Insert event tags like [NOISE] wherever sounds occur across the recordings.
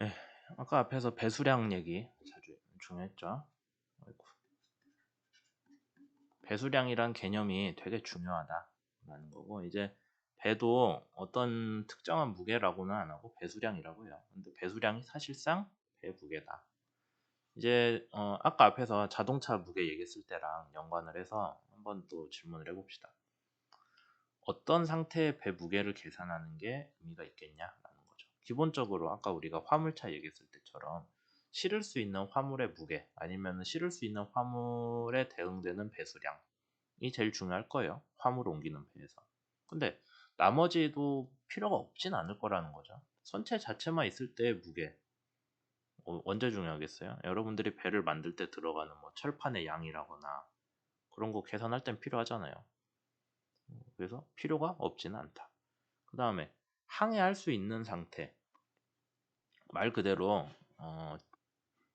네, 아까 앞에서 배수량 얘기 자주 중요했죠. 배수량이란 개념이 되게 중요하다라는 거고 이제 배도 어떤 특정한 무게라고는 안 하고 배수량이라고 해요. 근데 배수량이 사실상 배 무게다. 이제 어, 아까 앞에서 자동차 무게 얘기했을 때랑 연관을 해서 한번 또 질문을 해봅시다. 어떤 상태의 배 무게를 계산하는 게 의미가 거죠. 기본적으로 아까 우리가 화물차 얘기했을 때처럼 실을 수 있는 화물의 무게 아니면 실을 수 있는 화물에 대응되는 배수량이 제일 중요할 거예요. 화물 옮기는 배에서. 근데 나머지도 필요가 없진 않을 거라는 거죠. 선체 자체만 있을 때의 무게 어, 언제 중요하겠어요? 여러분들이 배를 만들 때 들어가는 뭐 철판의 양이라거나 그런 거 계산할 땐 필요하잖아요. 그래서 필요가 없지는 않다. 그 다음에 항해할 수 있는 상태 말 그대로 어,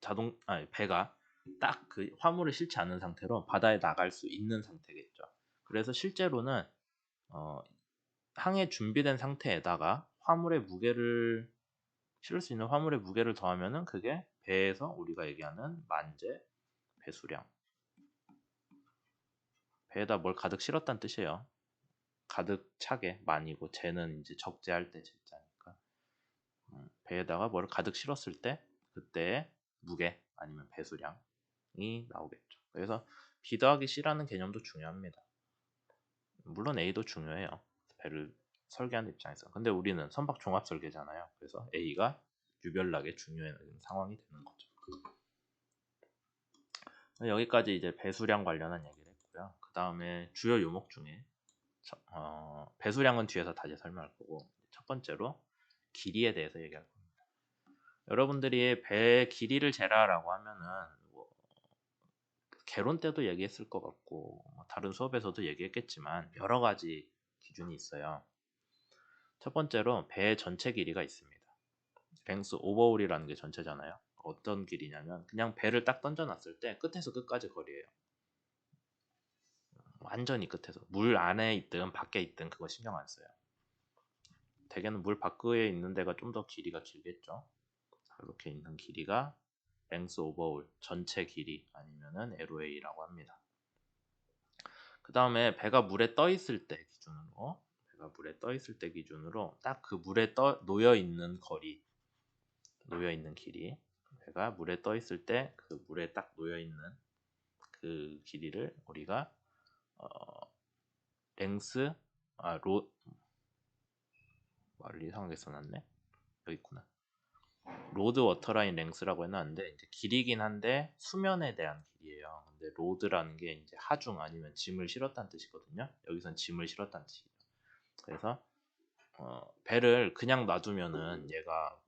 자동 아니 배가 딱 그 화물을 실지 않은 상태로 바다에 나갈 수 있는 상태겠죠. 그래서 실제로는 어, 항해 준비된 상태에다가 화물의 무게를 실을 수 있는 화물의 무게를 더하면은 그게 배에서 우리가 얘기하는 만재 배수량. 배에다 뭘 가득 실었다는 뜻이에요. 가득 차게 많이고 재는 이제 적재할 때 제자니까 음, 배에다가 뭘 가득 실었을 때 그때의 무게 아니면 배수량이 나오겠죠. 그래서 B 더하기 C라는 개념도 중요합니다. 물론 A도 중요해요. 배를 설계하는 입장에서. 근데 우리는 선박 종합 설계잖아요. 그래서 A가 유별나게 중요한 상황이 되는 거죠. 여기까지 이제 배수량 관련한 얘기를 했고요. 그 다음에 주요 요목 중에 어, 배수량은 뒤에서 다시 설명할 거고 첫 번째로 길이에 대해서 얘기할 겁니다. 여러분들이 배 길이를 재라라고 하면은 뭐 개론 때도 얘기했을 것 같고 뭐 다른 수업에서도 얘기했겠지만 여러 가지 기준이 있어요. 첫 번째로 배 전체 길이가 있습니다. 랭스 오버홀이라는 게 전체잖아요. 어떤 길이냐면 그냥 배를 딱 던져놨을 때 끝에서 끝까지 거리예요. 완전히 끝에서 물 안에 있든 밖에 있든 그거 신경 안 써요. 대개는 물 밖에 있는 데가 좀 더 길이가 길겠죠. 이렇게 있는 길이가 랭스 오버홀 전체 길이 아니면은 LOA라고 합니다. 그 다음에 배가 물에 떠 있을 때 기준으로 배가 물에 떠 있을 때 기준으로 딱 그 물에 떠 놓여 있는 거리 놓여 있는 길이 배가 물에 떠 있을 때 그 물에 딱 놓여 있는 그 길이를 우리가 어, 랭스 아로 말을 이상하게 써놨네 여기 있구나 로드 워터라인 랭스라고 해놨는데 이제 길이긴 한데 수면에 대한 길이에요 근데 로드라는 게 이제 하중 아니면 짐을 실었다는 뜻이거든요 여기선 짐을 실었다는 뜻이에요 그래서 어, 배를 그냥 놔두면은 얘가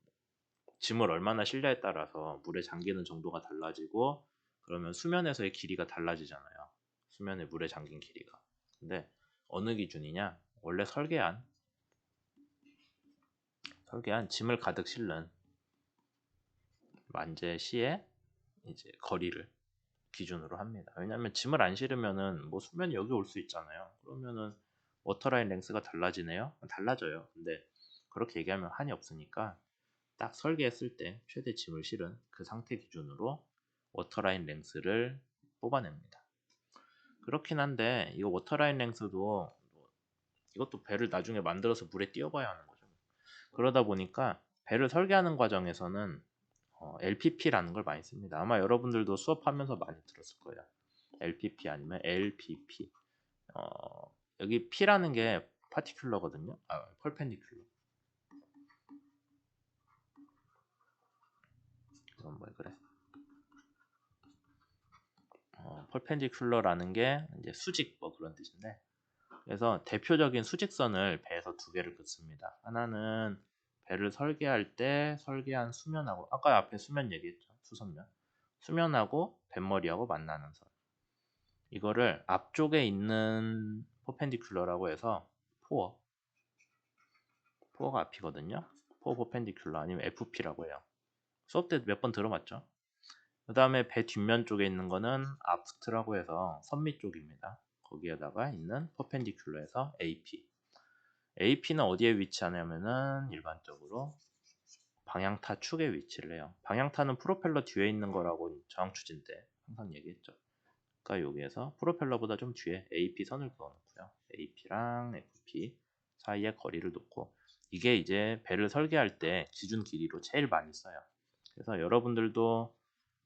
짐을 얼마나 실냐에 따라서 물에 잠기는 정도가 달라지고 그러면 수면에서의 길이가 달라지잖아요. 수면에 물에 잠긴 길이가. 근데 어느 기준이냐? 원래 설계한 설계한 짐을 가득 실는 만재 시의 이제 거리를 기준으로 합니다. 왜냐하면 짐을 안 실으면은 뭐 수면이 여기 올 수 있잖아요. 그러면은 워터라인 랭스가 달라지네요. 달라져요. 근데 그렇게 얘기하면 한이 없으니까 딱 설계했을 때 최대 짐을 실은 그 상태 기준으로 워터라인 랭스를 뽑아냅니다. 그렇긴 한데 이 워터라인 랭스도 이것도 배를 나중에 만들어서 물에 띄워봐야 하는 거죠. 그러다 보니까 배를 설계하는 과정에서는 어, LPP라는 걸 많이 씁니다. 아마 여러분들도 수업하면서 많이 들었을 거예요. LPP 아니면 LPP. 어, 여기 P라는 게 파티큘러거든요. 아, 펄펜디큘러. 이건 뭐 그래? 어, 펄펜디큘러라는 게 이제 수직 뭐 그런 뜻인데 그래서 대표적인 수직선을 배에서 두 개를 긋습니다. 하나는 배를 설계할 때 설계한 수면하고 아까 앞에 수면 얘기했죠. 수선면. 수면하고 뱃머리하고 만나는 선. 이거를 앞쪽에 있는 퍼펜디큘러라고 해서 포어 포어가 앞이거든요. 포어 퍼펜디큘러 아니면 FP라고 해요. 수업 때 몇 번 들어봤죠. 그 다음에 배 뒷면 쪽에 있는 거는 아프트라고 해서 선미 쪽입니다. 거기에다가 있는 퍼펜디큘러에서 AP. AP는 어디에 위치하냐면은 일반적으로 방향타 축의 위치를 해요. 방향타는 프로펠러 뒤에 있는 거라고 저항 추진 때 항상 얘기했죠. 그러니까 여기에서 프로펠러보다 좀 뒤에 AP 선을 그어놓고요. AP랑 FP 사이에 거리를 놓고 이게 이제 배를 설계할 때 기준 길이로 제일 많이 써요. 그래서 여러분들도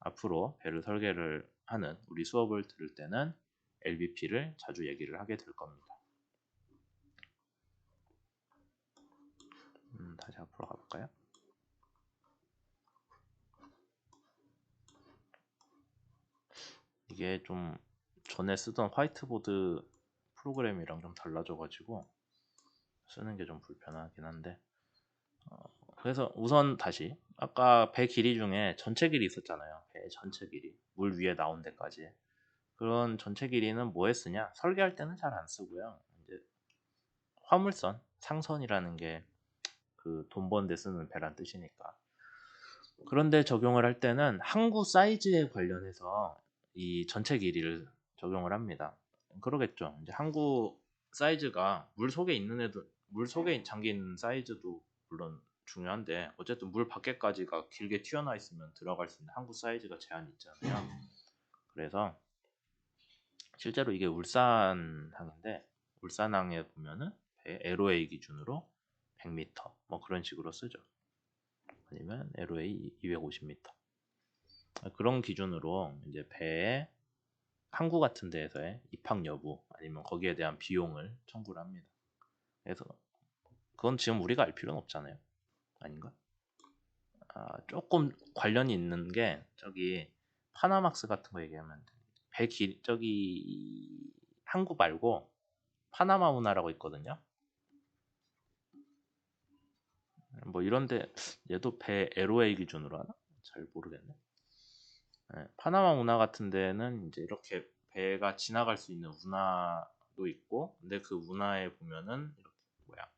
앞으로 배를 설계를 하는 우리 수업을 들을 때는 LBP를 자주 얘기를 하게 될 겁니다. 음, 다시 앞으로 가볼까요? 이게 좀 전에 쓰던 화이트보드 프로그램이랑 좀 달라져가지고 쓰는 게 좀 불편하긴 한데 어, 그래서 우선 다시 아까 배 길이 중에 전체 길이 있었잖아요. 배 전체 길이 물 위에 나온 데까지. 그런 전체 길이는 뭐에 쓰냐? 설계할 때는 잘 안 쓰고요. 이제 화물선 상선이라는 게 그 돈 번 데 쓰는 배란 뜻이니까 그런데 적용을 할 때는 항구 사이즈에 관련해서 이 전체 길이를 적용을 합니다. 그러겠죠. 이제 항구 사이즈가 물 속에 있는 애도 물 속에 잠겨 있는 사이즈도 물론 중요한데 어쨌든 물 밖에까지가 길게 튀어나와 있으면 들어갈 수 있는 항구 사이즈가 제한이 있잖아요. 그래서 실제로 이게 울산항인데 울산항에 보면은 LOA 기준으로 100m 뭐 그런 식으로 쓰죠. 아니면 LOA 250m 그런 기준으로 이제 배에 항구 같은 데에서의 입항 여부 아니면 거기에 대한 비용을 청구를 합니다. 그래서 그건 지금 우리가 알 필요는 없잖아요. 아닌가? 아, 조금 관련이 있는 게 저기 파나막스 같은 거 얘기하면 배 길, 저기 항구 말고 파나마 운하라고 있거든요. 뭐 이런데 얘도 배 LOA 기준으로 하나? 잘 모르겠네. 네, 파나마 운하 같은 데는 이제 이렇게 배가 지나갈 수 있는 운하도 있고 근데 그 운하에 보면은 이렇게 뭐야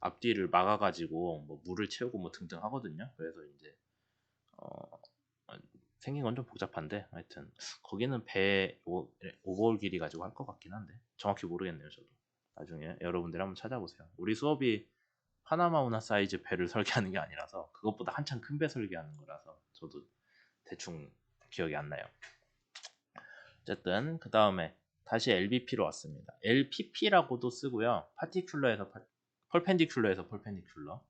앞뒤를 막아가지고 뭐 물을 채우고 뭐 등등 하거든요. 그래서 이제 어, 생긴 건 좀 복잡한데 하여튼 거기는 배 오, 오버홀 길이 가지고 할 것 같긴 한데 정확히 모르겠네요 저도 나중에 여러분들 한번 찾아보세요 우리 수업이 파나마 운하 사이즈 배를 설계하는 게 아니라서 그것보다 한참 큰 배 설계하는 거라서 저도 대충 기억이 안 나요 어쨌든 그 다음에 다시 LBP로 왔습니다. LPP라고도 쓰고요. 파티큘러에서 파, 펄펜디큘러에서 펄펜디큘러.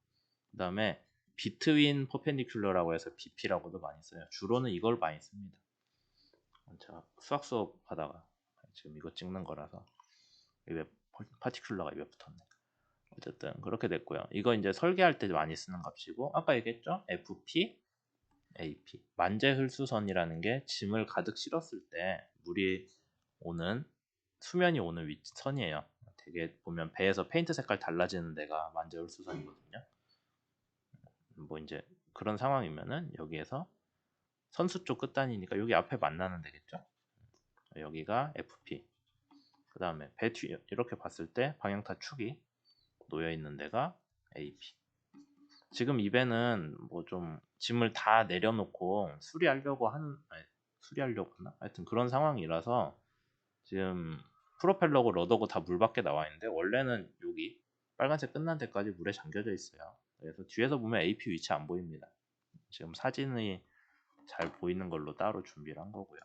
그 다음에 비트윈 퍼펜디큘러라고 해서 BP라고도 많이 써요. 주로는 이걸 많이 씁니다. 제가 수학 수업 하다가 지금 이거 찍는 거라서 입에 파티큘러가 입에 붙었네. 어쨌든 그렇게 됐고요. 이거 이제 설계할 때 많이 쓰는 값이고 아까 얘기했죠? FP, AP 만재 흘수선이라는 게 짐을 가득 실었을 때 물이 오는 수면이 오는 위치 선이에요. 되게 보면 배에서 페인트 색깔 달라지는 데가 만재울수선이거든요. 뭐 이제 그런 상황이면은 여기에서 선수 쪽 끝단이니까 여기 앞에 만나는 데겠죠. 여기가 FP. 그 다음에 배 뒤 이렇게 봤을 때 방향타 축이 놓여 있는 데가 AP. 지금 이 배는 뭐 좀 짐을 다 내려놓고 수리하려고 하는 아니, 수리하려고 하나? 하여튼 그런 상황이라서 지금 프로펠러고 러더고 다 물 밖에 나와 있는데 원래는 여기 빨간색 끝난 데까지 물에 잠겨져 있어요. 그래서 뒤에서 보면 AP 위치 안 보입니다. 지금 사진이 잘 보이는 걸로 따로 준비를 한 거고요.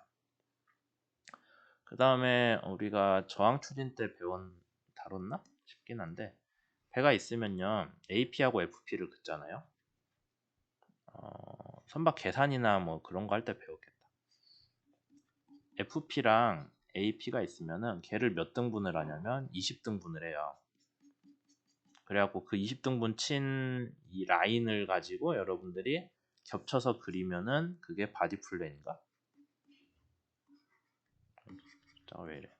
그 다음에 우리가 저항 추진 때 배운 다뤘나 싶긴 한데 배가 있으면요 AP하고 FP를 긋잖아요. 어, 선박 계산이나 뭐 그런 거 할 때 배웠겠다. FP랑 AP가 있으면은 걔를 몇 등분을 하냐면 20등분을 해요. 그래갖고 그 20등분 친 이 라인을 가지고 여러분들이 겹쳐서 그리면은 그게 바디 플랜인가? 자왜 이래?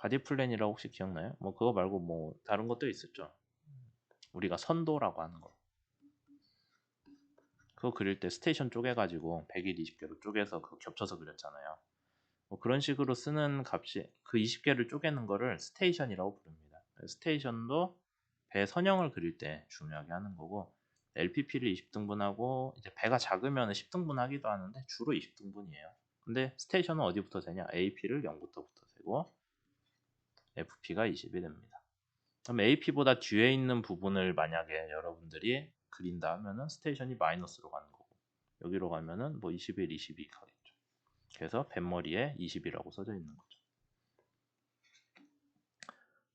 바디 플랜이라고 혹시 기억나요? 뭐 그거 말고 뭐 다른 것도 있었죠. 우리가 선도라고 하는 거. 그거 그릴 때 스테이션 쪼개가지고 100일 20개로 쪼개서 그 겹쳐서 그렸잖아요. 뭐 그런 식으로 쓰는 값이 그 20개를 쪼개는 거를 스테이션이라고 부릅니다. 스테이션도 배 선형을 그릴 때 중요하게 하는 거고 LPP를 20등분하고 이제 배가 작으면 10등분 하기도 하는데 주로 20등분이에요. 근데 스테이션은 어디부터 되냐? AP를 0부터 부터 되고 FP가 20이 됩니다. 그럼 AP보다 뒤에 있는 부분을 만약에 여러분들이 그린다 하면은 스테이션이 마이너스로 가는 거고 여기로 가면은 뭐 21, 22 가겠죠. 그래서 뱃머리에 20이라고 써져 있는 거죠.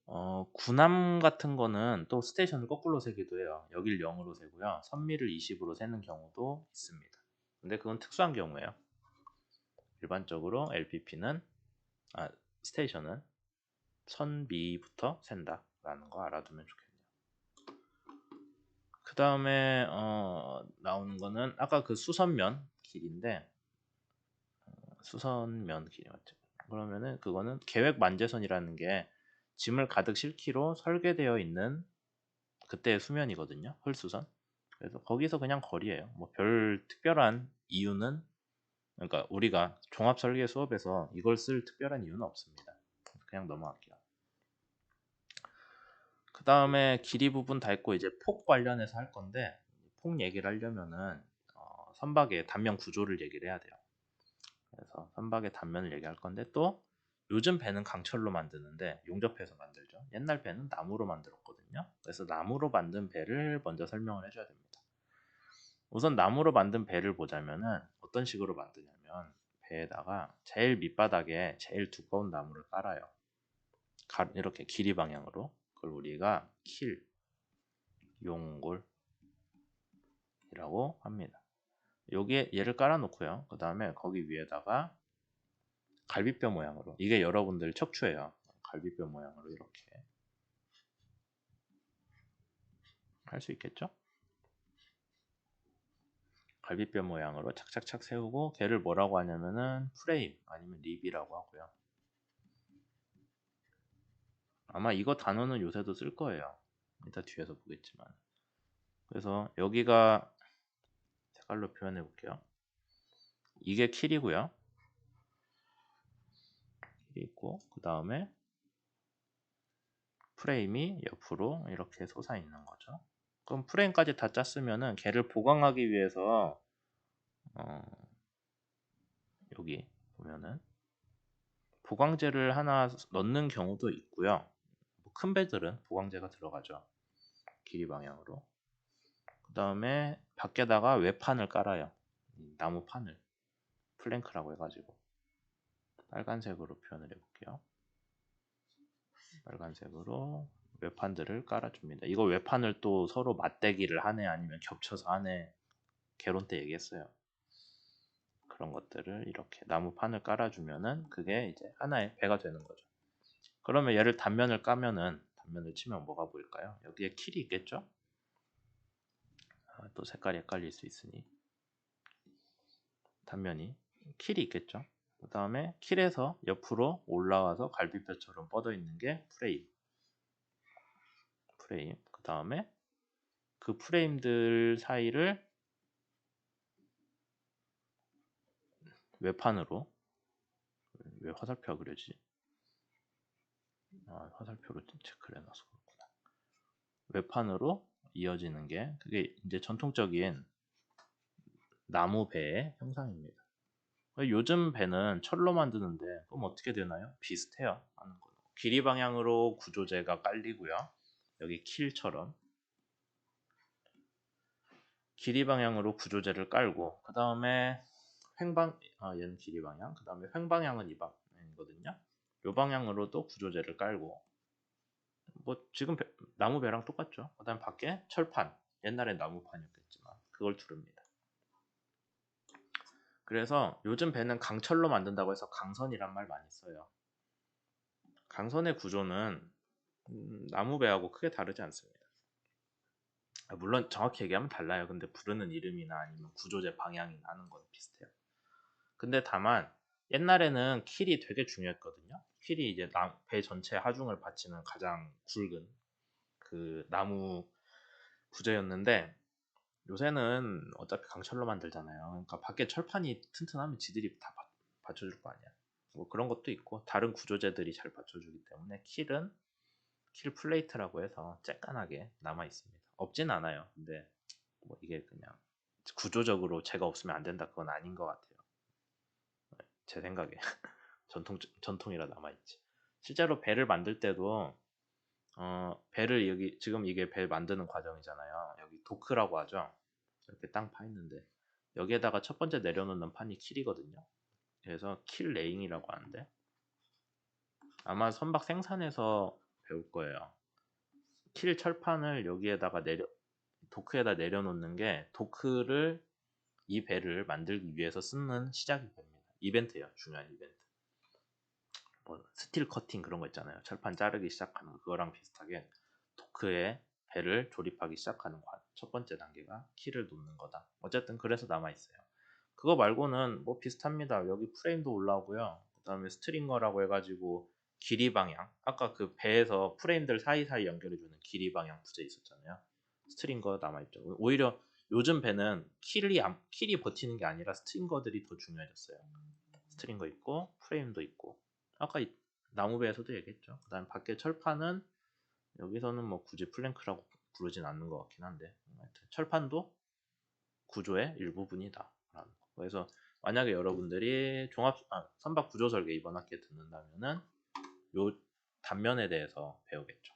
어, 군함 같은 거는 또 스테이션을 거꾸로 세기도 해요. 여길 0으로 세고요. 선미를 20으로 세는 경우도 있습니다. 근데 그건 특수한 경우예요. 일반적으로 LPP는 아, 스테이션은 선미부터 센다라는 거 알아두면 좋겠네요. 그 다음에 어, 나오는 거는 아까 그 수선면 길인데 어, 수선면 길이 맞죠? 그러면은 그거는 계획 만재선이라는 게 짐을 가득 실기로 설계되어 있는 그때의 수면이거든요. 헐수선. 그래서 거기서 그냥 거리예요. 뭐 별 특별한 이유는 그러니까 우리가 종합 설계 수업에서 이걸 쓸 특별한 이유는 없습니다. 그냥 넘어갈게요. 그 다음에 길이 부분 다 했고 이제 폭 관련해서 할 건데 폭 얘기를 하려면은 어, 선박의 단면 구조를 얘기를 해야 돼요. 그래서 선박의 단면을 얘기할 건데 또 요즘 배는 강철로 만드는데 용접해서 만들죠. 옛날 배는 나무로 만들었거든요. 그래서 나무로 만든 배를 먼저 설명을 해줘야 됩니다. 우선 나무로 만든 배를 보자면은 어떤 식으로 만드냐면 배에다가 제일 밑바닥에 제일 두꺼운 나무를 깔아요. 이렇게 길이 방향으로 그걸 우리가 킬, 용골이라고 합니다. 여기에 얘를 깔아놓고요. 그 다음에 거기 위에다가 갈비뼈 모양으로 이게 여러분들 척추예요. 갈비뼈 모양으로 이렇게 할 수 있겠죠? 갈비뼈 모양으로 착착착 세우고 걔를 뭐라고 하냐면은 프레임 아니면 립이라고 하고요. 아마 이거 단어는 요새도 쓸 거예요. 이따 뒤에서 보겠지만. 그래서 여기가 색깔로 표현해 볼게요. 이게 킬이고요. 있고 그 다음에 프레임이 옆으로 이렇게 솟아 있는 거죠. 그럼 프레임까지 다 짰으면은 걔를 보강하기 위해서 어 여기 보면은 보강제를 하나 넣는 경우도 있고요. 뭐큰 배들은 보강제가 들어가죠. 길이 방향으로. 그 다음에 밖에다가 외판을 깔아요. 나무 판을 플랭크라고 해가지고 빨간색으로 표현을 해볼게요. 빨간색으로 외판들을 깔아줍니다. 이거 외판을 또 서로 맞대기를 하네 아니면 겹쳐서 하네 개론 때 얘기했어요. 그런 것들을 이렇게 나무판을 깔아주면은 그게 이제 하나의 배가 되는 거죠. 그러면 얘를 단면을 까면은 단면을 치면 뭐가 보일까요? 여기에 킬이 있겠죠? 아, 또 색깔이 헷갈릴 수 있으니 단면이 킬이 있겠죠? 그 다음에 킬에서 옆으로 올라와서 갈비뼈처럼 뻗어 있는 게 프레임. 프레임. 그 다음에 그 프레임들 사이를 외판으로 왜 화살표가 그려지? 아, 화살표로 체크를 해놔서 그렇구나. 외판으로 이어지는 게 그게 이제 전통적인 나무 배의 형상입니다. 요즘 배는 철로 만드는데 그럼 어떻게 되나요? 비슷해요. 길이 방향으로 구조재가 깔리고요. 여기 킬처럼 길이 방향으로 구조재를 깔고 그 다음에 횡방 아 얘는 길이 방향 그 다음에 횡방향은 이 방향이거든요. 요 방향으로도 구조재를 깔고 뭐 지금 배, 나무 배랑 똑같죠. 그 다음 밖에 철판 옛날엔 나무판이었겠지만 그걸 두릅니다. 그래서 요즘 배는 강철로 만든다고 해서 강선이란 말 많이 써요. 강선의 구조는 음, 나무 배하고 크게 다르지 않습니다. 아, 물론 정확히 얘기하면 달라요. 근데 부르는 이름이나 아니면 구조제 방향이나 하는 건 비슷해요. 근데 다만 옛날에는 킬이 되게 중요했거든요. 킬이 이제 배 전체 하중을 받치는 가장 굵은 그 나무 구조였는데 요새는 어차피 강철로 만들잖아요. 그러니까 밖에 철판이 튼튼하면 지들이 다 받쳐줄 거 아니야. 뭐 그런 것도 있고 다른 구조재들이 잘 받쳐주기 때문에 킬은 킬 플레이트라고 해서 쬐깐하게 남아 있습니다. 없진 않아요. 근데 뭐 이게 그냥 구조적으로 제가 없으면 안 된다 그건 아닌 것 같아요. 제 생각에 [LAUGHS] 전통 전통이라 남아 있지. 실제로 배를 만들 때도 어, 배를 여기 지금 이게 배 만드는 과정이잖아요. 여기 도크라고 하죠. 이렇게 땅 파 있는데 여기에다가 첫 번째 내려놓는 판이 킬이거든요. 그래서 킬 레잉이라고 하는데 아마 선박 생산에서 배울 거예요. 킬 철판을 여기에다가 내려 도크에다 내려놓는 게 도크를 이 배를 만들기 위해서 쓰는 시작이 됩니다. 이벤트예요. 중요한 이벤트. 뭐 스틸 커팅 그런 거 있잖아요. 철판 자르기 시작하는 거, 그거랑 비슷하게 도크에 배를 조립하기 시작하는 관- 첫 번째 단계가 키를 놓는 거다. 어쨌든 그래서 남아 있어요. 그거 말고는 뭐 비슷합니다. 여기 프레임도 올라오고요. 그다음에 스트링거라고 해가지고 길이 방향. 아까 그 배에서 프레임들 사이사이 연결해주는 길이 방향 부재 있었잖아요. 스트링거 남아있죠. 오히려 요즘 배는 킬이, 안- 킬이 버티는 게 아니라 스트링거들이 더 중요해졌어요. 스트링거 있고 프레임도 있고 아까 이- 나무배에서도 얘기했죠. 그 다음에 밖에 철판은 여기서는 뭐 굳이 플랭크라고 부르진 않는 것 같긴 한데 철판도 구조의 일부분이다. 라는 거. 그래서 만약에 여러분들이 종합 아, 선박 구조 설계 이번 학기에 듣는다면은 요 단면에 대해서 배우겠죠.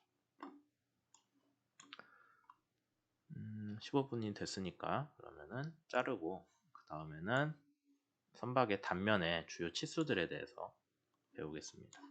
음, 15분이 됐으니까 그러면은 자르고 그 다음에는 선박의 단면의 주요 치수들에 대해서 배우겠습니다.